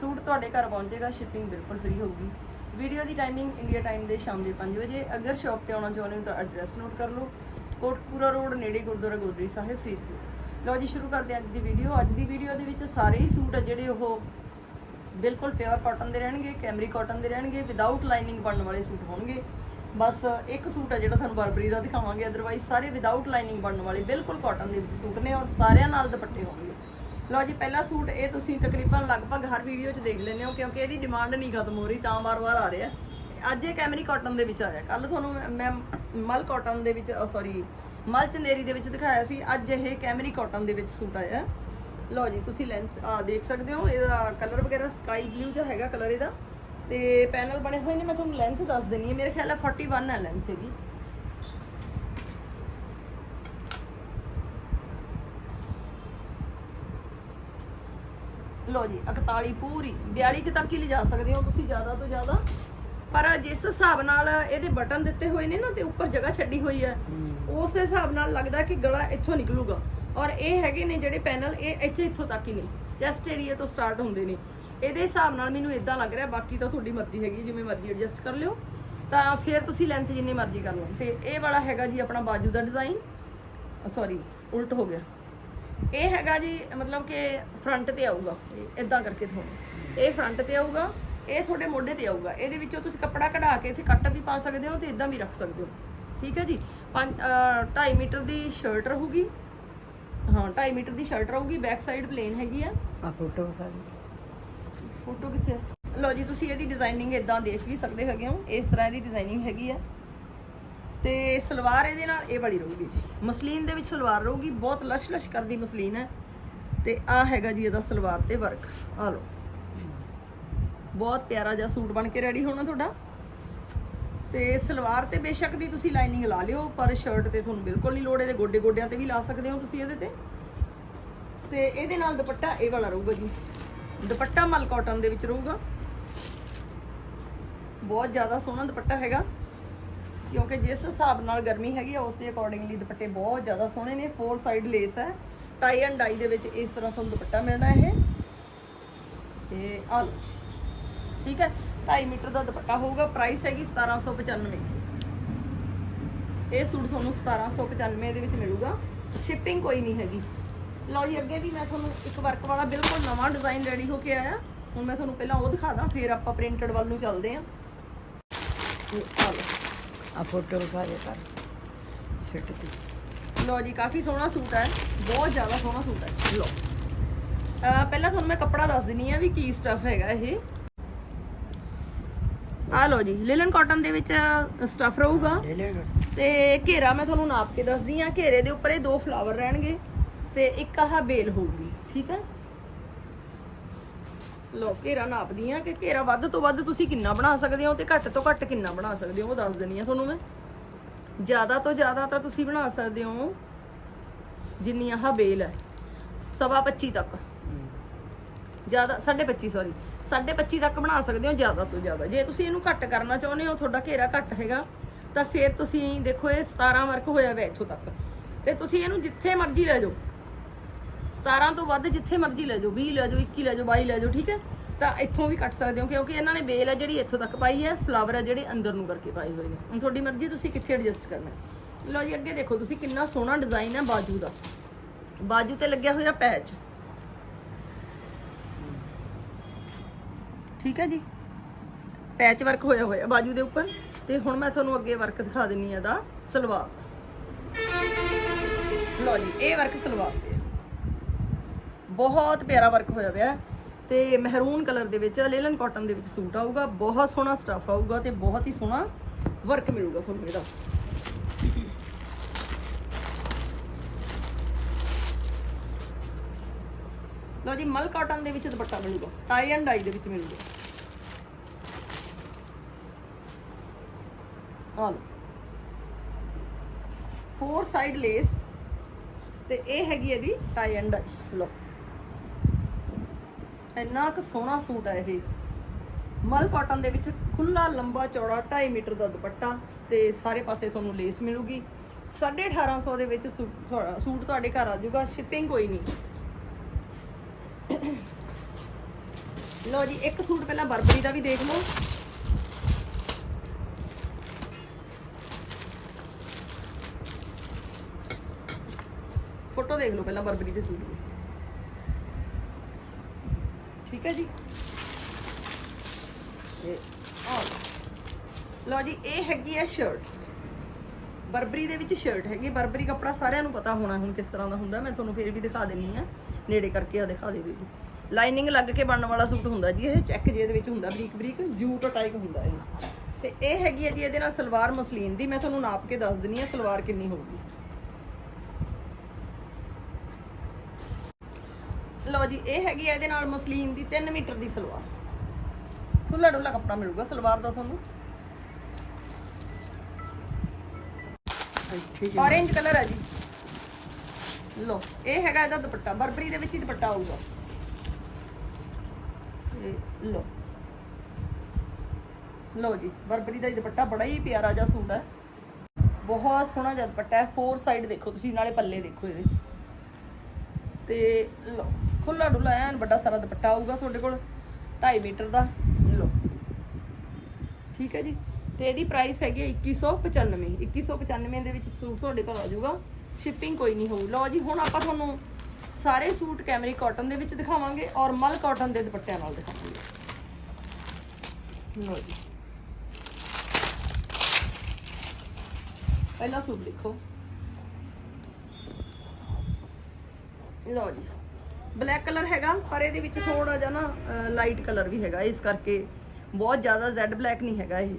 Suit ਤੁਹਾਡੇ ਘਰ ਪਹੁੰਚੇਗਾ ਸ਼ਿਪਿੰਗ ਬਿਲਕੁਲ ਫ੍ਰੀ ਹੋਊਗੀ। ਵੀਡੀਓ ਦੀ ਟਾਈਮਿੰਗ ਇੰਡੀਆ ਟਾਈਮ ਦੇ ਸ਼ਾਮ ਦੇ 5 ਵਜੇ। ਅਗਰ ਸ਼ਾਪ ਤੇ ਆਉਣਾ ਚਾਹੁੰਦੇ ਹੋ ਤਾਂ ਐਡਰੈਸ ਨੋਟ ਕਰ ਲਓ। ਕੋਟਪੂਰਾ ਰੋਡ ਨੇੜੇ ਗੁਰਦੁਆਰਾ ਗੋਦਰੀ ਸਾਹਿਬ, ਫਰੀਦਕੋਟ। ਲਓ ਜੀ, ਸ਼ੁਰੂ ਕਰਦੇ ਹਾਂ ਅੱਜ ਦੀ ਵੀਡੀਓ ਅੱਜ ਦੀ ਵੀਡੀਓ ਦੇ ਵਿੱਚ ਸਾਰੇ ਹੀ ਸੂਟ ਆ ਜਿਹੜੇ ਉਹ ਬਿਲਕੁਲ ਪਿਓਰ ਕਾਟਨ ਦੇ ਰਹਿਣਗੇ ਕੈਮਰੀ ਕਾਟਨ ਦੇ ਰਹਿਣਗੇ ਵਿਦਆਊਟ ਲਾਈਨਿੰਗ ਬਣਨ ਵਾਲੇ ਸੂਟ ਹੋਣਗੇ। ਬਸ ਇੱਕ ਸੂਟ ਆ ਜਿਹੜਾ ਤੁਹਾਨੂੰ ਬਰਬਰੀ ਦਾ ਦਿਖਾਵਾਂਗੇ। ਅਦਰਵਾਈਜ਼ ਸਾਰੇ ਵਿਦਆਊਟ ਲਾਈਨਿੰਗ ਬਣਨ ਵਾਲੇ ਬਿਲਕੁਲ ਕਾਟਨ ਦੇ ਵਿੱਚ ਸੂਟ ਨੇ ਔਰ ਸਾਰਿਆਂ ਨਾਲ ਦੁਪੱਟੇ ਹੋਣਗੇ। ਲਓ ਜੀ, ਪਹਿਲਾ ਸੂਟ ਇਹ ਤੁਸੀਂ ਤਕਰੀਬਨ ਲਗਭਗ ਹਰ ਵੀਡੀਓ 'ਚ ਦੇਖ ਲੈਂਦੇ ਹੋ, ਕਿਉਂਕਿ ਇਹਦੀ ਡਿਮਾਂਡ ਨਹੀਂ ਖਤਮ ਹੋ ਰਹੀ, ਤਾਂ ਵਾਰ-ਵਾਰ ਆ ਰਿਹਾ। ਅੱਜ ਇਹ ਕੈਮਰੀ ਕਾਟਨ ਦੇ ਵਿੱਚ ਆਇਆ। ਕੱਲ ਤੁਹਾਨੂੰ ਮੈਂ- ਮਲ ਕਾਟਨ ਦੇ ਵਿੱਚ ਸੌਰੀ ਮਲ ਚੰਦੇਰੀ ਦੇ ਵਿੱਚ ਦਿਖਾਇਆ ਸੀ। ਅੱਜ ਇਹ ਕੈਮਰੀ ਕਾਟਨ ਦੇ ਵਿੱਚ ਸੂਟ ਆਇਆ। ਲਓ ਜੀ, ਤੁਸੀਂ ਲੈਂਥ, ਆ, ਦੇਖ ਸਕਦੇ ਹੋ। ਇਹਦਾ ਕਲਰ ਵਗੈਰਾ ਸਕਾਈ ਬਲੂ ਜਿਹਾ ਹੈਗਾ ਕਲਰ ਇਹਦਾ। ਤੇ ਪੈਨਲ ਬਣੇ ਹੋਏ ਨੇ, ਮੈਂ ਤੁਹਾਨੂੰ ਲੈਂਥ ਦੱਸ ਦੇਣੀ ਹੈ। ਮੇਰੇ ਖਿਆਲ ਹੈ 41 ਹੈ ਲੈਂਥ ਇਹਦੀ। ਲੋ ਜੀ 41 ਪੂਰੀ। 42 ਕਿ ਤੱਕ ਹੀ ਲਿਜਾ ਸਕਦੇ ਹੋ ਤੁਸੀਂ ਜ਼ਿਆਦਾ ਤੋਂ ਜ਼ਿਆਦਾ। ਪਰ ਜਿਸ ਹਿਸਾਬ ਨਾਲ ਇਹਦੇ ਬਟਨ ਦਿੱਤੇ ਹੋਏ ਨੇ ਨਾ ਤੇ ਉੱਪਰ ਜਗ੍ਹਾ ਛੱਡੀ ਹੋਈ ਹੈ ਉਸ ਹਿਸਾਬ ਨਾਲ ਲੱਗਦਾ ਕਿ ਗਲਾ ਇੱਥੋਂ ਨਿਕਲੂਗਾ। ਔਰ ਇਹ ਹੈਗੇ ਨੇ ਜਿਹੜੇ ਪੈਨਲ ਇਹ ਇੱਥੇ ਇੱਥੋਂ ਤੱਕ ਹੀ ਨੇ। ਚੈਸਟ ਏਰੀਆ ਤੋਂ ਸਟਾਰਟ ਹੁੰਦੇ ਨੇ। ਇਹਦੇ ਹਿਸਾਬ ਨਾਲ ਮੈਨੂੰ ਇਦਾਂ ਲੱਗ ਰਿਹਾ ਬਾਕੀ ਤਾਂ ਤੁਹਾਡੀ ਮਰਜ਼ੀ ਹੈਗੀ ਜਿਵੇਂ ਮਰਜ਼ੀ ਐਡਜਸਟ ਕਰ ਲਿਓ। ਤਾਂ ਫਿਰ ਤੁਸੀਂ ਲੈਂਥ ਜਿੰਨੀ ਮਰਜ਼ੀ ਕਰ ਲਓ। ਤੇ ਇਹ ਵਾਲਾ ਹੈਗਾ ਜੀ ਆਪਣਾ ਬਾਜੂ ਦਾ ਡਿਜ਼ਾਈਨ ਸੌਰੀ ਉਲਟ ਹੋ ਗਿਆ। ਇਹ ਹੈਗਾ ਜੀ ਮਤਲਬ ਕਿ ਫਰੰਟ ਤੇ ਆਊਗਾ ਇਦਾਂ ਕਰਕੇ ਤੁਹਾਨੂੰ। ਇਹ ਫਰੰਟ ਤੇ ਆਊਗਾ ਇਹ ਤੁਹਾਡੇ ਮੋਢੇ ਤੇ ਆਊਗਾ। ਇਹਦੇ ਵਿੱਚੋਂ ਤੁਸੀਂ ਕੱਪੜਾ ਕਢਾ ਕੇ ਇੱਥੇ ਕੱਟ ਵੀ ਪਾ ਸਕਦੇ ਹੋ ਤੇ ਇਦਾਂ ਵੀ ਰੱਖ ਸਕਦੇ ਹੋ। ਠੀਕ ਹੈ ਜੀ? 2.5 ਮੀਟਰ ਦੀ ਸ਼ਰਟ ਰਹੂਗੀ। ਹਾਂ 2.5 ਮੀਟਰ ਦੀ ਸ਼ਰਟ ਰਹੂਗੀ ਬੈਕ ਸਾਈਡ ਪਲੇਨ ਹੈਗੀ ਆ। ਆ ਫੋਟੋ ਵਿਖਾ ਦੇ ਫੋਟੋ ਕਿੱਥੇ ਲਓ ਜੀ ਤੁਸੀਂ ਇਹਦੀ ਡਿਜ਼ਾਈਨਿੰਗ ਇਦਾਂ ਦੇਖ ਵੀ ਸਕਦੇ ਹੈਗੇ ਹੋ। ਇਸ ਤਰ੍ਹਾਂ ਦੀ ਡਿਜ਼ਾਈਨਿੰਗ ਹੈਗੀ ਆ। ਤੇ ਸਲਵਾਰ ਇਹਦੇ ਨਾਲ ਇਹ ਵਾਲੀ ਰਹੂਗੀ ਜੀ। ਮਸਲੀਨ ਦੇ ਵਿੱਚ ਸਲਵਾਰ ਰਹੂਗੀ, ਬਹੁਤ ਲਸ਼ ਲਸ਼ ਕਰਦੀ ਮਸਲੀਨ ਹੈ। ਤੇ ਆ ਹੈਗਾ ਜੀ ਇਹਦਾ ਸਲਵਾਰ ਤੇ ਵਰਕ। ਆ ਲਓ। ਬਹੁਤ ਪਿਆਰਾ ਜਿਹਾ ਸੂਟ ਬਣ ਕੇ ਰੈਡੀ ਹੋਣਾ ਤੁਹਾਡਾ। ਤੇ ਸਲਵਾਰ ਤੇ ਬੇਸ਼ੱਕ ਦੀ ਤੁਸੀਂ ਲਾਈਨਿੰਗ ਲਾ ਲਿਓ, ਪਰ ਸ਼ਰਟ ਤੇ ਤੁਹਾਨੂੰ ਬਿਲਕੁਲ ਨਹੀਂ ਲੋੜ, ਇਹਦੇ ਗੋਡੇ ਗੋਡਿਆਂ ਤੇ ਵੀ ਲਾ ਸਕਦੇ ਹੋ ਤੁਸੀਂ ਇਹਦੇ ਤੇ। ਤੇ ਇਹਦੇ ਨਾਲ ਦੁਪੱਟਾ ਇਹ ਵਾਲਾ ਰਹੂਗਾ ਜੀ। ਦੁਪੱਟਾ ਮਲ ਕਾਟਨ ਦੇ ਵਿੱਚ ਰਹੂਗਾ। ਬਹੁਤ ਜ਼ਿਆਦਾ ਸੋਹਣਾ ਦੁਪੱਟਾ ਹੈਗਾ। ਕਿਉਂਕਿ ਜਿਸ ਹਿਸਾਬ ਨਾਲ ਗਰਮੀ ਹੈਗੀ ਆ ਉਸ ਦੇ ਅਕੋਰਡਿੰਗਲੀ ਦੁਪੱਟੇ ਬਹੁਤ ਜ਼ਿਆਦਾ ਸੋਹਣੇ ਨੇ ਫੋਰ ਸਾਈਡ ਲੇਸ ਹੈ। ਟਾਈ ਐਂਡ ਡਾਈ ਦੇ ਵਿੱਚ ਇਸ ਤਰ੍ਹਾਂ ਤੁਹਾਨੂੰ ਦੁਪੱਟਾ ਮਿਲਣਾ ਇਹ। ਤੇ ਆ ਲਓ, ਠੀਕ ਹੈ? 2.5 ਮੀਟਰ ਦਾ ਦੁਪੱਟਾ ਹੋਊਗਾ ਪ੍ਰਾਈਸ ਹੈਗੀ 1795 ਇਹ ਸੂਟ ਤੁਹਾਨੂੰ 1795 ਦੇ ਵਿੱਚ ਮਿਲੂਗਾ। ਸ਼ਿਪਿੰਗ ਕੋਈ ਨਹੀਂ ਹੈਗੀ। ਲਓ ਜੀ, ਅੱਗੇ ਵੀ ਮੈਂ ਤੁਹਾਨੂੰ ਇੱਕ ਵਰਕ ਵਾਲਾ ਬਿਲਕੁਲ ਨਵਾਂ ਡਿਜ਼ਾਈਨ ਰੈਡੀ ਹੋ ਕੇ ਆਇਆ। ਹੁਣ ਮੈਂ ਤੁਹਾਨੂੰ ਪਹਿਲਾਂ ਉਹ ਦਿਖਾ ਦਾਂ ਫਿਰ ਆਪਾਂ ਪ੍ਰਿੰਟਡ ਵੱਲ ਨੂੰ ਚੱਲਦੇ ਆਂ ਇਹ ਆ ਫੋਟੋ ਵਿਖਾ ਦੇ ਕਰ ਛੱਟ ਤੇ ਲੋ ਜੀ ਕਾਫੀ ਸੋਹਣਾ ਸੂਟ ਹੈ। ਬਹੁਤ ਜ਼ਿਆਦਾ ਸੋਹਣਾ ਸੂਟ ਹੈ। ਲੋ ਪਹਿਲਾਂ ਤੁਹਾਨੂੰ ਮੈਂ ਕੱਪੜਾ ਦੱਸ ਦਿੰਨੀ ਆ ਵੀ ਕੀ ਸਟਫ ਹੈਗਾ ਇਹ। ਆ ਲੋ ਜੀ ਲਿਲਨ ਕਾਟਨ ਦੇ ਵਿੱਚ ਸਟਫ ਰਹੂਗਾ। ਤੇ ਘੇਰਾ ਮੈਂ ਤੁਹਾਨੂੰ ਨਾਪ ਕੇ ਦੱਸਦੀ ਆ। ਘੇਰੇ ਦੇ ਉੱਪਰ ਇਹ ਦੋ ਫਲਾਵਰ ਰਹਿਣਗੇ ਤੇ ਇੱਕ ਆਹ ਬੇਲ ਹੋਊਗੀ ਠੀਕ ਹੈ? ਲੋ ਘੇਰਾ ਨਾਪਦੀ ਆ ਕਿ ਘੇਰਾ ਵੱਧ ਤੋਂ ਵੱਧ ਤੁਸੀਂ ਕਿੰਨਾ ਬਣਾ ਸਕਦੇ ਹੋ ਤੇ ਘੱਟ ਤੋਂ ਘੱਟ ਕਿੰਨਾ ਬਣਾ ਸਕਦੇ ਹੋ, ਉਹ ਦੱਸ ਦਿੰਨੀ ਆ ਤੁਹਾਨੂੰ ਮੈਂ। ਜ਼ਿਆਦਾ ਤੋਂ ਜ਼ਿਆਦਾ ਤਾਂ ਤੁਸੀਂ ਬਣਾ ਸਕਦੇ ਹੋ ਜਿੰਨੀ ਆਹ ਬੇਲ ਹੈ, ਸਵਾ 25 ਤੱਕ। ਜ਼ਿਆਦਾ 25 ਸੌਰੀ 25 ਤੱਕ ਬਣਾ ਸਕਦੇ ਹੋ ਜ਼ਿਆਦਾ ਤੋਂ ਜ਼ਿਆਦਾ। ਜੇ ਤੁਸੀਂ ਇਹਨੂੰ ਘੱਟ ਕਰਨਾ ਚਾਹੁੰਦੇ ਹੋ, ਤੁਹਾਡਾ ਘੇਰਾ ਘੱਟ ਹੈਗਾ, ਤਾਂ ਫਿਰ ਤੁਸੀਂ ਦੇਖੋ ਇਹ 17 ਵਰਕ ਹੋਇਆ ਹੋਇਆ ਇੱਥੋਂ ਤੱਕ। ਤੇ ਤੁਸੀਂ ਇਹਨੂੰ ਜਿੱਥੇ ਮਰਜ਼ੀ ਲੈ ਜਾਓ। 17 ਤੋਂ ਵੱਧ ਜਿੱਥੇ ਮਰਜ਼ੀ ਲੈ ਜਾਓ 20 ਲੈ ਜਾਓ 21 ਲੈ ਜਾਓ 22 ਲੈ ਜਾਓ, ਠੀਕ ਹੈ? ਤਾਂ ਇੱਥੋਂ ਵੀ ਕੱਟ ਸਕਦੇ ਹੋ, ਕਿਉਂਕਿ ਇਹਨਾਂ ਨੇ ਬੇਲ ਹੈ ਜਿਹੜੀ ਇੱਥੋਂ ਤੱਕ ਪਾਈ ਹੈ ਫਲਾਵਰ ਹੈ ਜਿਹੜੇ ਅੰਦਰ ਨੂੰ ਕਰਕੇ ਪਾਏ ਹੋਏ ਨੇ। ਹੁਣ ਤੁਹਾਡੀ ਮਰਜ਼ੀ ਤੁਸੀਂ ਕਿੱਥੇ ਐਡਜਸਟ ਕਰਨਾ ਲਓ ਜੀ, ਅੱਗੇ ਦੇਖੋ, ਤੁਸੀਂ ਕਿੰਨਾ ਸੋਹਣਾ ਡਿਜ਼ਾਈਨ ਹੈ ਬਾਜੂ ਦਾ। ਬਾਜੂ ਤੇ ਲੱਗਿਆ ਹੋਇਆ ਪੈਚ ਠੀਕ ਹੈ ਜੀ? ਪੈਚ ਵਰਕ ਹੋਇਆ ਹੋਇਆ ਬਾਜੂ ਦੇ ਉੱਪਰ। ਤੇ ਹੁਣ ਮੈਂ ਤੁਹਾਨੂੰ ਅੱਗੇ ਵਰਕ ਦਿਖਾ ਦਿੰਨੀ ਆ ਦਾ ਸਲਵਾਰ। ਲਓ ਜੀ, ਇਹ ਵਰਕ ਸਲਵਾਰ। ਬਹੁਤ ਪਿਆਰਾ ਵਰਕ ਹੋਇਆ ਹੋਇਆ ਹੈ। ਤੇ ਮਹਿਰੂਨ ਕਲਰ ਦੇ ਵਿੱਚ, ਲੇਲਨ ਕਾਟਨ ਦੇ ਵਿੱਚ ਸੂਟ ਆਊਗਾ, ਬਹੁਤ ਸੋਹਣਾ ਸਟਫ ਆਊਗਾ ਤੇ ਬਹੁਤ ਹੀ ਸੋਹਣਾ ਵਰਕ ਮਿਲੂਗਾ ਤੁਹਾਨੂੰ ਇਹਦਾ। ਲਓ ਜੀ, ਮਲ ਕਾਟਨ ਦੇ ਵਿੱਚ ਦੁਪੱਟਾ ਮਿਲੂਗਾ ਟਾਈ ਐਂਡ ਡਾਈ ਦੇ ਵਿੱਚ ਮਿਲੂਗਾ। ਆ ਲਓ। ਫੋਰ ਸਾਈਡ ਲੇਸ ਤੇ ਇਹ ਹੈਗੀ ਇਹਦੀ ਟਾਈ ਐਂਡ ਡਾਈ ਲਓ। ਇੰਨਾ ਕੁ ਸੋਹਣਾ ਸੂਟ ਹੈ ਇਹ। ਮਲ ਕਾਟਨ ਦੇ ਵਿੱਚ ਖੁੱਲਾ ਲੰਬਾ ਚੌੜਾ 2.5 ਮੀਟਰ ਦਾ ਦੁਪੱਟਾ ਤੇ ਸਾਰੇ ਪਾਸੇ ਤੁਹਾਨੂੰ ਲੇਸ ਮਿਲੂਗੀ। 1850 ਦੇ ਵਿੱਚ ਸੂਟ ਤੁਹਾਡੇ ਘਰ ਆ ਜਾਊਗਾ ਸ਼ਿਪਿੰਗ ਕੋਈ ਨਹੀਂ। ਲਓ ਜੀ, ਇੱਕ ਸੂਟ ਪਹਿਲਾਂ ਬਰਬਰੀ ਦਾ ਵੀ ਦੇਖ ਲਓ। ਫੋਟੋ ਦੇਖ ਲਓ ਪਹਿਲਾਂ ਬਰਬਰੀ ਦੇ ਸੂਟ ਦੀ। ਠੀਕ ਹੈ ਜੀ। ਤੇ ਆਹ ਲਓ। ਜੀ, ਇਹ ਹੈਗੀ ਹੈ ਸ਼ਰਟ ਬਰਬਰੀ ਦੇ ਵਿੱਚ ਸ਼ਰਟ ਹੈਗੀ ਬਰਬਰੀ ਕੱਪੜਾ ਸਾਰਿਆਂ ਨੂੰ ਪਤਾ ਹੋਣਾ ਹੁਣ ਕਿਸ ਤਰ੍ਹਾਂ ਦਾ ਹੁੰਦਾ। ਮੈਂ ਤੁਹਾਨੂੰ ਫੇਰ ਵੀ ਦਿਖਾ ਦਿੰਨੀ ਆ ਨੇੜੇ ਕਰਕੇ ਆ ਦਿਖਾ ਦੇ ਵੀ ਲਾਈਨਿੰਗ ਲੱਗ ਕੇ ਬਣਨ ਵਾਲਾ ਸੂਟ ਹੁੰਦਾ ਜੀ ਇਹ। ਚੈੱਕ ਜੇ ਦੇ ਵਿੱਚ ਹੁੰਦਾ ਬਰੀਕ ਬਰੀਕ। ਜੂਟ ਟਾਈਪ ਹੁੰਦਾ ਇਹ। ਤੇ ਇਹ ਹੈਗੀ ਹੈ ਜੀ ਇਹਦੇ ਨਾਲ ਸਲਵਾਰ ਮਸਲੀਨ ਦੀ। ਮੈਂ ਤੁਹਾਨੂੰ ਨਾਪ ਕੇ ਦੱਸ ਦਿੰਨੀ ਆ ਸਲਵਾਰ ਕਿੰਨੀ ਹੋਊਗੀ। ਲਓ ਜੀ, ਇਹ ਹੈਗੀ ਹੈ ਇਹਦੇ ਨਾਲ ਮਸਲੀਨ ਦੀ 3 ਮੀਟਰ ਦੀ ਸਲਵਾਰ। ਖੁੱਲਾ ਡੁੱਲਾ ਕੱਪੜਾ ਮਿਲੂਗਾ ਸਲਵਾਰ ਦਾ ਤੁਹਾਨੂੰ। ਇੱਥੇ ਜੀ ਔਰੇਂਜ ਕਲਰ ਹੈ ਜੀ। ਲੋ ਇਹ ਹੈਗਾ ਇਹਦਾ ਦੁਪੱਟਾ, ਬਰਬਰੀ ਦੇ ਵਿੱਚ ਹੀ ਦੁਪੱਟਾ ਆਊਗਾ। ਲੋ ਲੋ ਜੀ, ਬਰਬਰੀ ਦਾ ਦੁਪੱਟਾ ਬੜਾ ਹੀ ਪਿਆਰਾ ਜਿਹਾ ਸੂਟ ਹੈ। ਬਹੁਤ ਸੋਹਣਾ ਜਿਹਾ ਦੁਪੱਟਾ ਹੈ ਫੋਰ ਸਾਈਡ ਦੇਖੋ ਤੁਸੀਂ, ਨਾਲੇ ਪੱਲੇ ਦੇਖੋ ਇਹਦੇ। ਤੇ ਲੋ ਖੁੱਲਾ ਡੁੱਲਾ ਐਨ ਵੱਡਾ ਸਾਰਾ ਦੁਪੱਟਾ ਆਊਗਾ ਤੁਹਾਡੇ ਕੋਲ 2.5 ਮੀਟਰ ਦਾ। ਲੋ ਠੀਕ ਹੈ ਜੀ। ਤੇ ਇਹਦੀ ਪ੍ਰਾਈਸ ਹੈਗੀ ਹੈ 2195 2195 ਦੇ ਵਿੱਚ ਸੂਟ ਤੁਹਾਡੇ ਕੋਲ ਆ ਜਾਊਗਾ। ਸ਼ਿਪਿੰਗ ਕੋਈ ਨਹੀਂ ਹੋਊ। ਲਓ ਜੀ, ਹੁਣ ਆਪਾਂ ਤੁਹਾਨੂੰ ਸਾਰੇ ਸੂਟ ਕੈਮਰੀ ਕਾਟਨ ਦੇ ਵਿੱਚ ਦਿਖਾਵਾਂਗੇ ਔਰ ਮਲ ਕਾਟਨ ਦੇ ਦੁਪੱਟਿਆਂ ਨਾਲ ਦਿਖਾਵਾਂਗੇ। ਲਓ ਜੀ। ਪਹਿਲਾ ਸੂਟ ਦੇਖੋ। ਲਓ ਜੀ। ਬਲੈਕ ਕਲਰ ਹੈਗਾ ਪਰ ਇਹਦੇ ਵਿੱਚ ਥੋੜਾ ਜਿਹਾ ਨਾ ਲਾਈਟ ਕਲਰ ਵੀ ਹੈਗਾ। ਇਸ ਕਰਕੇ ਬਹੁਤ ਜ਼ਿਆਦਾ ਜ਼ੈਡ ਬਲੈਕ ਨਹੀਂ ਹੈਗਾ ਇਹ।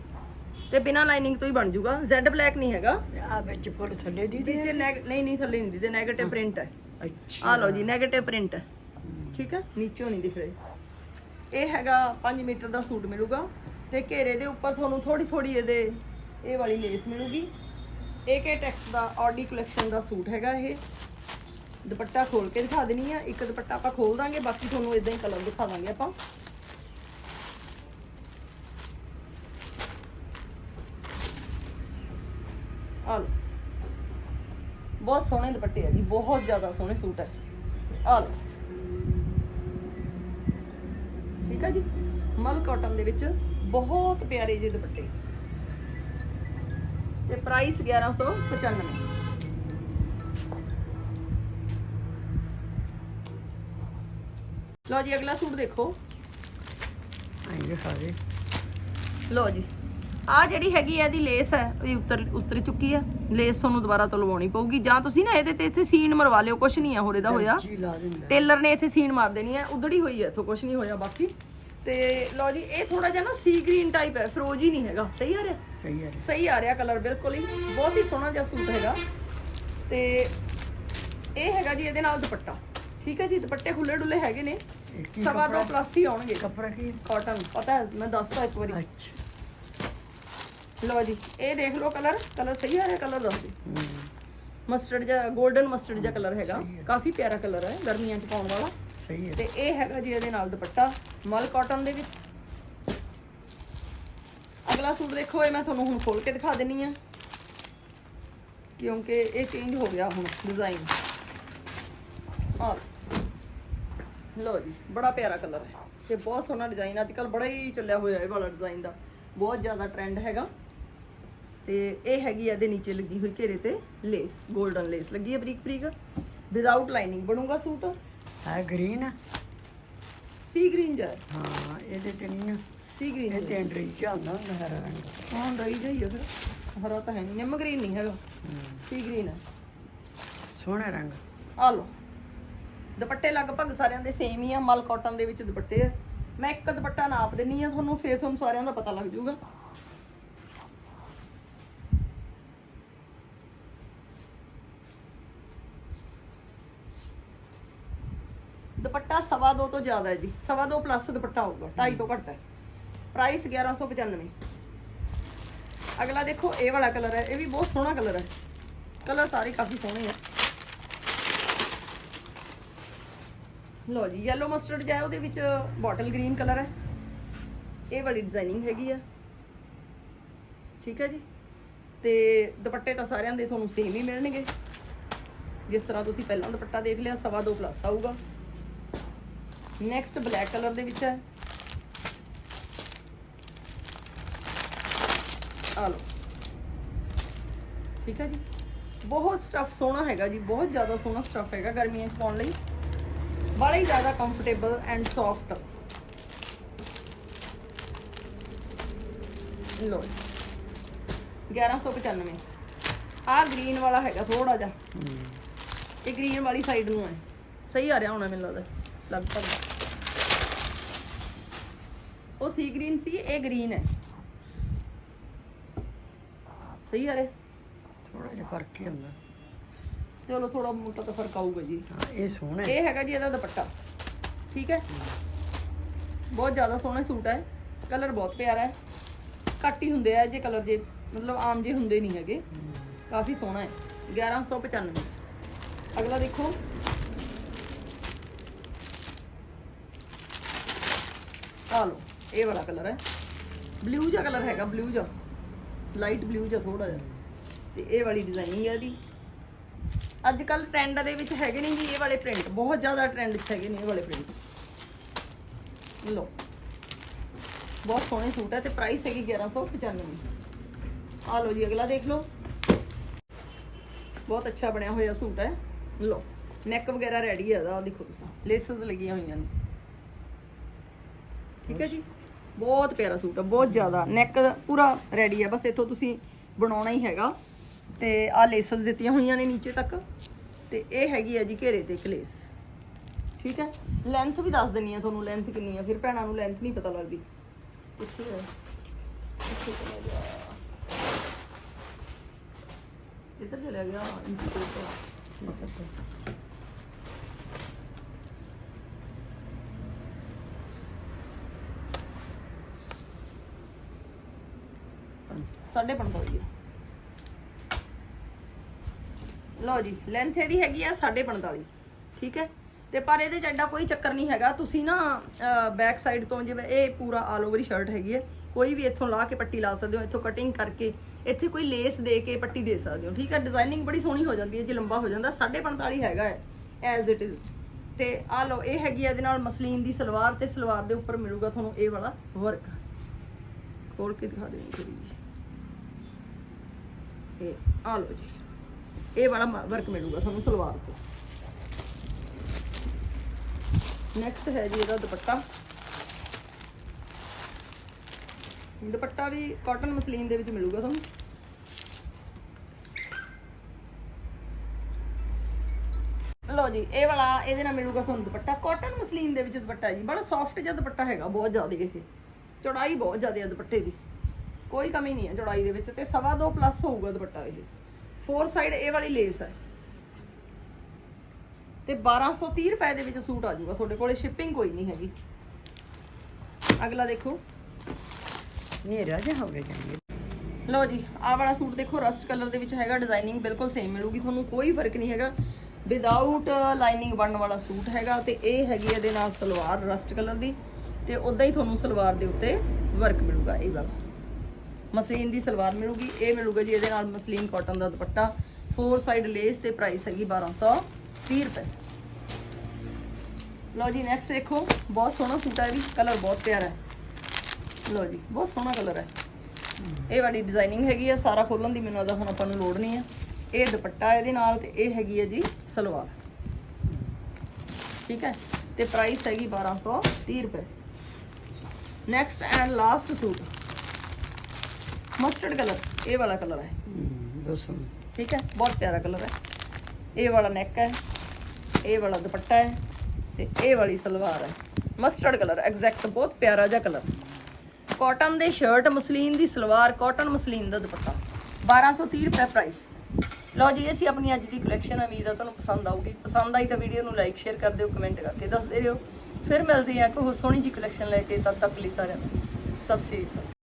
ਤੇ ਬਿਨਾ ਲਾਈਨਿੰਗ ਤੋਂ ਹੀ ਬਣ ਜਾਊਗਾ ਜ਼ੈਡ ਬਲੈਕ ਨਹੀਂ ਹੈਗਾ। ਆ ਵਿੱਚ ਫੁੱਲ ਥੱਲੇ ਦੀ ਦੀ। ਨਹੀਂ ਨਹੀਂ ਥੱਲੇ ਨਹੀਂ ਦਿਖਦੇ। 네ਗੇਟਿਵ ਪ੍ਰਿੰਟ ਹੈ। ਅੱਛਾ। ਆ ਲਓ ਜੀ 네ਗੇਟਿਵ ਪ੍ਰਿੰਟ ਹੈ। ਠੀਕ ਹੈ? ਨੀਚੋਂ ਨਹੀਂ ਦਿਖ ਰਹੇ। ਇਹ ਹੈਗਾ 5 ਮੀਟਰ ਦਾ ਸੂਟ ਮਿਲੂਗਾ। ਤੇ ਘੇਰੇ ਦੇ ਉੱਪਰ ਤੁਹਾਨੂੰ ਥੋੜੀ ਥੋੜੀ ਇਹਦੇ ਇਹ ਵਾਲੀ ਲੇਸ ਮਿਲੂਗੀ। ਏਕੇ ਟੈਕਸ ਦਾ ਆਡੀ ਕਲੈਕਸ਼ਨ ਦਾ ਸੂਟ ਹੈਗਾ ਇਹ। ਦੁਪੱਟਾ ਖੋਲ ਕੇ ਦਿਖਾ ਦੇਣੀ ਆ। ਇੱਕ ਦੁਪੱਟਾ ਆਪਾਂ ਖੋਲ ਦਾਂਗੇ, ਬਾਕੀ ਤੁਹਾਨੂੰ ਇਦਾਂ ਹੀ ਕਲਰ ਦਿਖਾ ਦਾਂਗੇ ਆਪਾਂ। ਆ ਲਓ। ਬਹੁਤ ਸੋਹਣੇ ਦੁਪੱਟੇ ਆ ਜੀ, ਬਹੁਤ ਜ਼ਿਆਦਾ ਸੋਹਣੇ ਸੂਟ ਹੈ ਆ ਲਓ। ਠੀਕ ਹੈ ਜੀ? ਮਲ ਕਾਟਨ ਦੇ ਵਿੱਚ ਬਹੁਤ ਪਿਆਰੇ ਜਿਹੇ ਦੁਪੱਟੇ। ਤੇ ਪ੍ਰਾਈਸ 1195 ਲਓ ਜੀ ਅਗਲਾ ਸੂਟ ਦੇਖੋ। ਆਏ ਹਾਰੇ ਲਓ ਜੀ ਆ ਜਿਹੜੀ ਹੈਗੀ ਆ ਇਹਦੀ ਲੇਸ ਹੈ ਇਹ ਉੱਤਰ ਉੱਤਰ ਚੁੱਕੀ ਆ। ਲੇਸ ਤੁਹਾਨੂੰ ਦੁਬਾਰਾ ਤੋਂ ਲਵਾਉਣੀ ਪਊਗੀ। ਜਾਂ ਤੁਸੀਂ ਨਾ ਇਹਦੇ ਤੇ ਇੱਥੇ ਸੀਨ ਮਰਵਾ ਲਿਓ ਕੁਛ ਨਹੀਂ ਆ ਹੋਰ ਇਹਦਾ ਹੋਇਆ। ਟੇਲਰ ਨੇ ਇੱਥੇ ਸੀਨ ਮਾਰ ਦੇਣੀ ਹੈ ਉਧੜੀ ਹੋਈ ਹੈ ਇਥੋਂ ਕੁਛ ਨਹੀਂ ਹੋਇਆ ਬਾਕੀ। ਤੇ ਲਓ ਜੀ ਇਹ ਥੋੜਾ ਜਿਹਾ ਨਾ ਸੀ ਗ੍ਰੀਨ ਟਾਈਪ ਹੈ ਫਰੋਜੀ ਨਹੀਂ ਹੈਗਾ। ਸਹੀ ਆ ਰਿਹਾ? ਸਹੀ ਹੈ ਸਹੀ ਆ ਰਿਹਾ ਕਲਰ ਬਿਲਕੁਲ ਹੀ। ਬਹੁਤ ਹੀ ਸੋਹਣਾ ਜਿਹਾ ਸੂਟ ਹੈਗਾ। ਤੇ ਇਹ ਹੈਗਾ ਜੀ ਇਹਦੇ ਨਾਲ ਦੁਪੱਟਾ। ਠੀਕ ਹੈ ਜੀ ਦੁਪੱਟੇ ਖੁੱਲੇ ਡੁੱਲੇ ਹੈਗੇ ਨੇ। ਕੀ ਸਵਾ ਦੋ ਕੱਪੜਾ? ਪਲੱਸ ਹੀ ਆਉਣਗੇ। ਕੱਪੜਾ ਕੀ? ਹੈ? ਕਾਟਨ ਪਤਾ ਹੈ ਮੈਂ ਦੱਸਦਾ ਇੱਕ ਵਾਰੀ। ਅੱਛਾ। ਲਓ ਜੀ ਇਹ ਦੇਖ ਲਓ ਕਲਰ। ਕਲਰ ਸਹੀ ਆ ਰਿਹਾ ਕਲਰ ਦੱਸ ਦਿਓ। ਹੂੰ। ਮਸਟਰਡ ਜਿਹਾ 골ਡਨ ਮਸਟਰਡ ਜਿਹਾ ਕਲਰ ਹੈਗਾ। ਕਾਫੀ ਪਿਆਰਾ ਕਲਰ ਹੈ ਗਰਮੀਆਂ 'ਚ ਪਾਉਣ ਵਾਲਾ। ਸਹੀ ਹੈ। ਤੇ ਇਹ ਹੈਗਾ ਜੀ ਇਹਦੇ ਨਾਲ ਦੁਪੱਟਾ ਮਲ ਕਾਟਨ ਦੇ ਵਿੱਚ। ਅਗਲਾ ਸੂਟ ਦੇਖੋ ਇਹ ਮੈਂ ਤੁਹਾਨੂੰ ਹੁਣ ਖੋਲ ਕੇ ਦਿਖਾ ਦਿੰਨੀ ਆ। ਕਿਉਂਕਿ ਇਹ ਚੇਂਜ ਹੋ ਗਿਆ ਹੁਣ ਡਿਜ਼ਾਈਨ ਆ ਲਓ ਜੀ ਬੜਾ ਪਿਆਰਾ ਕਲਰ ਹੈ ਤੇ ਬਹੁਤ ਸੋਹਣਾ ਡਿਜ਼ਾਈਨ ਅੱਜ ਕੱਲ ਬੜਾ ਹੀ ਚੱਲਿਆ ਹੋਇਆ ਇਹ ਵਾਲਾ ਡਿਜ਼ਾਈਨ ਦਾ। ਬਹੁਤ ਜ਼ਿਆਦਾ ਟ੍ਰੈਂਡ ਹੈਗਾ। ਤੇ ਇਹ ਹੈਗੀ ਆ ਇਹਦੇ ਨੀਚੇ ਲੱਗੀ ਹੋਈ ਘੇਰੇ ਤੇ ਲੇਸ 골ਡਨ ਲੇਸ ਲੱਗੀ ਹੈ ਬਰੀਕ ਬਰੀਕ ਵਿਦਆਊਟ ਲਾਈਨਿੰਗ ਬਣੂਗਾ ਸੂਟ? ਹੈ ਗ੍ਰੀਨ ਸੀ ਗ੍ਰੀਨ ਜਾ ਹਾਂ। ਇਹਦੇ ਤੇ ਨਹੀਂ ਨਾ ਸੀ ਗ੍ਰੀਨ ਇਹ ਤੇ ਅੰਡਰੀ ਜਾਂਦਾ ਹੁੰਦਾ ਹਰਾ ਰੰਗ। ਹਾਂ ਰਹੀ ਜਾਈਏ ਫਿਰ। ਹਰਾ ਤਾਂ ਹੈ ਨਹੀਂ ਨਿੰਮ ਗ੍ਰੀਨ ਨਹੀਂ ਹੈਗਾ। ਸੀ ਗ੍ਰੀਨ ਹੈ। ਸੋਹਣਾ ਰੰਗ। ਆ ਲਓ। ਦੁਪੱਟੇ ਲਗਭਗ ਸਾਰਿਆਂ ਦੇ ਸੇਮ ਹੀ ਆ, ਮਲ ਕਾਟਨ ਦੇ ਵਿੱਚ ਦੁਪੱਟੇ ਆ। ਮੈਂ ਇੱਕ ਦੁਪੱਟਾ ਨਾਪ ਦਿੰਨੀ ਆ, ਤੁਹਾਨੂੰ ਫੇਰ ਤੁਹਾਨੂੰ ਸਾਰਿਆਂ ਦਾ ਪਤਾ ਲੱਗ ਜਾਊਗਾ। ਦੁਪੱਟਾ ਸਵਾ ਦੋ ਤੋਂ ਜ਼ਿਆਦਾ ਹੈ ਜੀ। ਸਵਾ ਦੋ ਪਲੱਸ ਦੁਪੱਟਾ ਹੋਊਗਾ 2.5 ਤੋਂ ਘੱਟ ਹੈ। ਪ੍ਰਾਈਸ 1195 ਅਗਲਾ ਦੇਖੋ, ਇਹ ਵਾਲਾ ਕਲਰ ਹੈ, ਇਹ ਵੀ ਬਹੁਤ ਸੋਹਣਾ ਕਲਰ ਹੈ। ਕਲਰ ਸਾਰੇ ਕਾਫੀ ਸੋਹਣੇ ਆ। ਲਓ ਜੀ, yellow ਮਸਟਰਡ ਜਿਹਾ ਉਹਦੇ ਵਿੱਚ ਬੋਟਲ ਗ੍ਰੀਨ ਕਲਰ ਹੈ। ਇਹ ਵਾਲੀ ਡਿਜ਼ਾਈਨਿੰਗ ਹੈਗੀ ਆ। ਠੀਕ ਹੈ ਜੀ? ਤੇ ਦੁਪੱਟੇ ਤਾਂ ਸਾਰਿਆਂ ਦੇ ਤੁਹਾਨੂੰ ਸੇਮ ਹੀ ਮਿਲਣਗੇ। ਜਿਸ ਤਰ੍ਹਾਂ ਤੁਸੀਂ ਪਹਿਲਾਂ ਦੁਪੱਟਾ ਦੇਖ ਲਿਆ, ਸਵਾ ਦੋ ਪਲੱਸ ਆਊਗਾ। ਨੈਕਸਟ ਬਲੈਕ ਕਲਰ ਦੇ ਵਿੱਚ ਹੈ। ਆ ਲਓ। ਠੀਕ ਹੈ ਜੀ? ਬਹੁਤ ਸਟਫ ਸੋਹਣਾ ਹੈਗਾ ਜੀ, ਬਹੁਤ ਜ਼ਿਆਦਾ ਸੋਹਣਾ ਸਟਫ ਹੈਗਾ ਗਰਮੀਆਂ 'ਚ ਪਾਉਣ ਲਈ। ਬੜਾ ਹੀ ਜ਼ਿਆਦਾ ਕੰਫਰਟੇਬਲ ਐਂਡ ਸੌਫਟ ਲੋ 1195 ਆ ਗ੍ਰੀਨ ਵਾਲਾ ਹੈਗਾ ਥੋੜਾ ਜਿਹਾ। ਇਹ ਗ੍ਰੀਨ ਵਾਲੀ ਸਾਈਡ ਨੂੰ ਹੈ। ਸਹੀ ਆ ਰਿਹਾ ਹੋਣਾ ਮੈਨੂੰ ਲੱਗਦਾ। ਲਗਭਗ। ਉਹ ਸੀ ਗ੍ਰੀਨ ਸੀ, ਇਹ ਗ੍ਰੀਨ ਹੈ। ਸਹੀ ਆ ਰਿਹਾ। ਥੋੜਾ ਜਿਹਾ ਫ਼ਰਕ ਹੀ ਹੁੰਦਾ। ਚਲੋ ਥੋੜਾ ਮੋਟਾ ਤਾਂ ਫ਼ਰਕ ਆਊਗਾ ਜੀ। ਹਾਂ ਇਹ ਸੋਹਣਾ ਹੈ। ਇਹ ਹੈਗਾ ਜੀ ਇਹਦਾ ਦੁਪੱਟਾ। ਠੀਕ ਹੈ? ਬਹੁਤ ਜ਼ਿਆਦਾ ਸੋਹਣਾ ਸੂਟ ਹੈ। ਕਲਰ ਬਹੁਤ ਪਿਆਰਾ ਹੈ। ਘੱਟ ਹੀ ਹੁੰਦੇ ਆ ਜੇ ਕਲਰ ਜੇ ਮਤਲਬ ਆਮ ਜੇ ਹੁੰਦੇ ਨਹੀਂ ਹੈਗੇ। ਕਾਫੀ ਸੋਹਣਾ ਹੈ। 1195 ਵਿੱਚ ਅਗਲਾ ਦੇਖੋ। ਆ ਲਓ ਇਹ ਵਾਲਾ ਕਲਰ ਹੈ। ਬਲੂ ਜਿਹਾ ਕਲਰ ਹੈਗਾ ਬਲੂ ਜਿਹਾ। ਲਾਈਟ ਬਲੂ ਜਿਹਾ ਥੋੜਾ ਜਿਹਾ। ਤੇ ਇਹ ਵਾਲੀ ਡਿਜ਼ਾਈਨਿੰਗ ਹੈ ਇਹਦੀ। ਅੱਜ ਕੱਲ ਟ੍ਰੈਂਡ ਦੇ ਵਿੱਚ ਹੈਗੇ ਨੇ ਜੀ ਇਹ ਵਾਲੇ ਪ੍ਰਿੰਟ ਬਹੁਤ ਜ਼ਿਆਦਾ ਟ੍ਰੈਂਡ 'ਚ ਹੈਗੇ ਨੇ ਇਹ ਵਾਲੇ ਪ੍ਰਿੰਟ ਲੋ ਬਹੁਤ ਸੋਹਣੇ ਸੂਟ ਹੈ ਤੇ ਪ੍ਰਾਈਸ ਹੈਗੀ 1195 ਆ ਲਓ ਜੀ, ਅਗਲਾ ਦੇਖ ਲਓ। ਬਹੁਤ ਅੱਛਾ ਬਣਿਆ ਹੋਇਆ ਸੂਟ ਹੈ। ਲੋ ਨੈਕ ਵਗੈਰਾ ਰੈਡੀ ਹੈ ਇਹਦਾ ਦੇਖੋ ਤੁਸੀਂ। ਲੇਸਸ ਲੱਗੀਆਂ ਹੋਈਆਂ ਨੇ। ਠੀਕ ਹੈ ਜੀ? ਬਹੁਤ ਪਿਆਰਾ ਸੂਟ ਹੈ ਬਹੁਤ ਜ਼ਿਆਦਾ। ਨੈਕ ਪੂਰਾ ਰੈਡੀ ਹੈ ਬਸ ਇੱਥੋਂ ਤੁਸੀਂ ਬਣਾਉਣਾ ਹੀ ਹੈਗਾ। ਤੇ ਆ ਲੇਸਸ ਦਿੱਤੀਆਂ ਹੋਈਆਂ ਨੇ ਨੀਚੇ ਤੱਕ। ਤੇ ਇਹ ਹੈਗੀ ਹੈ ਜੀ ਘੇਰੇ ਤੇ ਕਲੇਸ ਠੀਕ ਹੈ? ਲੈਂਥ ਵੀ ਦੱਸ ਦਿੰਨੀ ਆ ਤੁਹਾਨੂੰ ਲੈਂਥ ਕਿੰਨੀ ਆ। ਫਿਰ ਭੈਣਾਂ ਨੂੰ ਲੈਂਥ ਨਹੀਂ ਪਤਾ ਲੱਗਦੀ। ਕਿੱਥੇ ਹੈ ਕਿੱਥੇ ਚਲਾ ਗਿਆ। ਇੱਧਰ ਚਲਾ ਗਿਆ। ਇੰਸਟੀਟਿਊਟ ਨਹੀਂ ਪਤਾ ਸਾਢੇ 45 ਲਓ ਜੀ ਲੈਂਥ ਇਹਦੀ ਹੈਗੀ ਆ 45 ਠੀਕ ਹੈ? ਤੇ ਪਰ ਇਹਦੇ ਚ ਐਡਾ ਕੋਈ ਚੱਕਰ ਨਹੀਂ ਹੈਗਾ। ਤੁਸੀਂ ਨਾ ਬੈਕ ਸਾਈਡ ਤੋਂ ਜਿਵੇਂ ਇਹ ਪੂਰਾ ਆਲ ਓਵਰ ਸ਼ਰਟ ਹੈਗੀ ਹੈ। ਕੋਈ ਵੀ ਇੱਥੋਂ ਲਾ ਕੇ ਪੱਟੀ ਲਾ ਸਕਦੇ ਹੋ, ਇੱਥੋਂ ਕਟਿੰਗ ਕਰਕੇ ਇੱਥੇ ਕੋਈ ਲੇਸ ਦੇ ਕੇ ਪੱਟੀ ਦੇ ਸਕਦੇ ਹੋ, ਠੀਕ ਹੈ? ਡਿਜ਼ਾਈਨਿੰਗ ਬੜੀ ਸੋਹਣੀ ਹੋ ਜਾਂਦੀ ਹੈ, ਜੇ ਲੰਬਾ ਹੋ ਜਾਂਦਾ 45 ਹੈਗਾ ਹੈ ਐਜ਼ ਇਟ ਇਜ਼ ਤੇ ਆ ਲਓ, ਇਹ ਹੈਗੀ ਆ ਇਹਦੇ ਨਾਲ ਮਸਲੀਨ ਦੀ ਸਲਵਾਰ ਤੇ ਸਲਵਾਰ ਦੇ ਉੱਪਰ ਮਿਲੂਗਾ ਤੁਹਾਨੂੰ ਇਹ ਵਾਲਾ ਵਰਕ ਖੋਲ ਕੇ ਦਿਖਾ ਦੇਣੀ ਥੋੜੀ ਜੀ। ਇਹ ਆ ਲਓ ਜੀ। ਇਹ ਵਾਲਾ ਵਰਕ ਮਿਲੂਗਾ ਤੁਹਾਨੂੰ ਸਲਵਾਰ ਤੇ। ਨੈਕਸਟ ਹੈ ਜੀ ਇਹਦਾ ਦੁਪੱਟਾ। ਦੁਪੱਟਾ ਵੀ ਕਾਟਨ ਮਸਲੀਨ ਦੇ ਵਿੱਚ ਮਿਲੂਗਾ ਤੁਹਾਨੂੰ। ਲਓ ਜੀ, ਇਹ ਵਾਲਾ, ਇਹਦੇ ਨਾਲ ਮਿਲੂਗਾ ਤੁਹਾਨੂੰ ਦੁਪੱਟਾ। ਕਾਟਨ ਮਸਲੀਨ ਦੇ ਵਿੱਚ ਦੁਪੱਟਾ ਜੀ। ਬੜਾ ਸੌਫਟ ਜਿਹਾ ਦੁਪੱਟਾ ਹੈਗਾ, ਬਹੁਤ ਜ਼ਿਆਦਾ ਇਹ। ਚੌੜਾਈ ਬਹੁਤ ਜ਼ਿਆਦਾ ਹੈ ਦੁਪੱਟੇ ਦੀ। ਕੋਈ ਕਮੀ ਨਹੀਂ ਹੈ ਚੌੜਾਈ ਦੇ ਵਿੱਚ ਤੇ ਸਵਾ ਦੋ ਪਲੱਸ ਹੋਊਗਾ ਦੁਪੱਟਾ ਇਹ। ਫੋਰ ਸਾਈਡ ਇਹ ਵਾਲੀ ਲੇਸ ਹੈ। ਤੇ 1230 ਰੁਪਏ ਦੇ ਵਿੱਚ ਸੂਟ ਆ ਜਾਊਗਾ। ਤੁਹਾਡੇ ਕੋਲੇ ਸ਼ਿਪਿੰਗ ਕੋਈ ਨਹੀਂ ਹੈਗੀ। ਅਗਲਾ ਦੇਖੋ। ਹਨੇਰਾ ਜਿਹਾ ਹੋ ਗਿਆ ਜਾਂਦੀ ਲਓ ਜੀ ਆਹ ਵਾਲਾ ਸੂਟ ਦੇਖੋ ਰਸਟ ਕਲਰ ਦੇ ਵਿੱਚ ਹੈਗਾ ਡਿਜ਼ਾਈਨਿੰਗ ਬਿਲਕੁਲ ਸੇਮ ਮਿਲੂਗੀ। ਤੁਹਾਨੂੰ ਕੋਈ ਫ਼ਰਕ ਨਹੀਂ ਹੈਗਾ। ਵਿਦਆਊਟ ਲਾਈਨਿੰਗ ਬਣਨ ਵਾਲਾ ਸੂਟ ਹੈਗਾ ਤੇ ਇਹ ਹੈਗੀ ਇਹਦੇ ਨਾਲ ਸਲਵਾਰ ਰਸਟ ਕਲਰ ਦੀ ਤੇ ਉਦਾਂ ਹੀ ਤੁਹਾਨੂੰ ਸਲਵਾਰ ਦੇ ਉੱਤੇ ਵਰਕ ਮਿਲੂਗਾ ਇਹ ਵਾਲਾ। ਮਸਲੀਨ ਦੀ ਸਲਵਾਰ ਮਿਲੂਗੀ, ਇਹ ਮਿਲੂਗਾ ਜੀ ਇਹਦੇ ਨਾਲ ਮਸਲੀਨ ਕਾਟਨ ਦਾ ਦੁਪੱਟਾ। ਫੋਰ ਸਾਈਡ ਲੇਸ ਤੇ ਪ੍ਰਾਈਸ ਹੈਗੀ 1230 ਰੁਪਏ। ਲਓ ਜੀ ਨੈਕਸਟ ਦੇਖੋ, ਬਹੁਤ ਸੋਹਣਾ ਸੂਟ ਹੈ ਇਹ ਵੀ ਕਲਰ ਬਹੁਤ ਪਿਆਰਾ ਹੈ। ਲਓ ਜੀ, ਬਹੁਤ ਸੋਹਣਾ ਕਲਰ ਹੈ। ਇਹ ਵਾਲੀ ਡਿਜ਼ਾਈਨਿੰਗ ਹੈਗੀ ਆ, ਸਾਰਾ ਖੋਲਣ ਦੀ ਮੈਨੂੰ ਆਦਾ ਹੁਣ ਆਪਾਂ ਨੂੰ ਲੋੜ ਨਹੀਂ ਹੈ। ਇਹ ਦੁਪੱਟਾ ਇਹਦੇ ਨਾਲ ਤੇ ਇਹ ਹੈਗੀ ਹੈ ਜੀ ਸਲਵਾਰ। ਠੀਕ ਹੈ? ਤੇ ਪ੍ਰਾਈਸ ਹੈਗੀ 1230 ਰੁਪਏ। Next and last suit. Mustard colour ਇਹ ਵਾਲਾ ਕਲਰ ਹੈ ਦੱਸੋ ਠੀਕ ਹੈ ਬਹੁਤ ਪਿਆਰਾ ਕਲਰ ਹੈ ਇਹ ਵਾਲਾ ਨੈਕ ਹੈ ਇਹ ਵਾਲਾ ਦੁਪੱਟਾ ਹੈ ਤੇ ਇਹ ਵਾਲੀ ਸਲਵਾਰ ਹੈ ਮਸਟਰਡ ਕਲਰ ਐਗਜ਼ੈਕਟ ਬਹੁਤ ਪਿਆਰਾ ਜਿਹਾ ਕਲਰ ਕਾਟਨ ਦੇ ਸ਼ਰਟ ਮਸਲੀਨ ਦੀ ਸਲਵਾਰ ਕਾਟਨ ਮਸਲੀਨ ਦਾ ਦੁਪੱਟਾ 1230 ਰੁਪਏ ਪ੍ਰਾਈਸ ਲਓ ਜੀ ਇਹ ਸੀ ਆਪਣੀ ਅੱਜ ਦੀ ਕਲੈਕਸ਼ਨ ਉਮੀਦ ਆ ਤੁਹਾਨੂੰ ਪਸੰਦ ਆਊਗੀ ਪਸੰਦ ਆਈ ਤਾਂ ਵੀਡੀਓ ਨੂੰ ਲਾਈਕ ਸ਼ੇਅਰ ਕਰ ਦਿਓ ਕਮੈਂਟ ਕਰਕੇ ਦੱਸਦੇ ਰਹੋ ਫਿਰ ਮਿਲਦੇ ਆ ਕੋਈ ਹੋਰ ਸੋਹਣੀ ਜੀ ਕਲੈਕਸ਼ਨ ਲੈ ਕੇ ਤਦ ਤੱਕ ਲਈ ਸਾਰਿਆਂ ਨੂੰ। ਸਤਿ ਸ਼੍ਰੀ ਅਕਾਲ।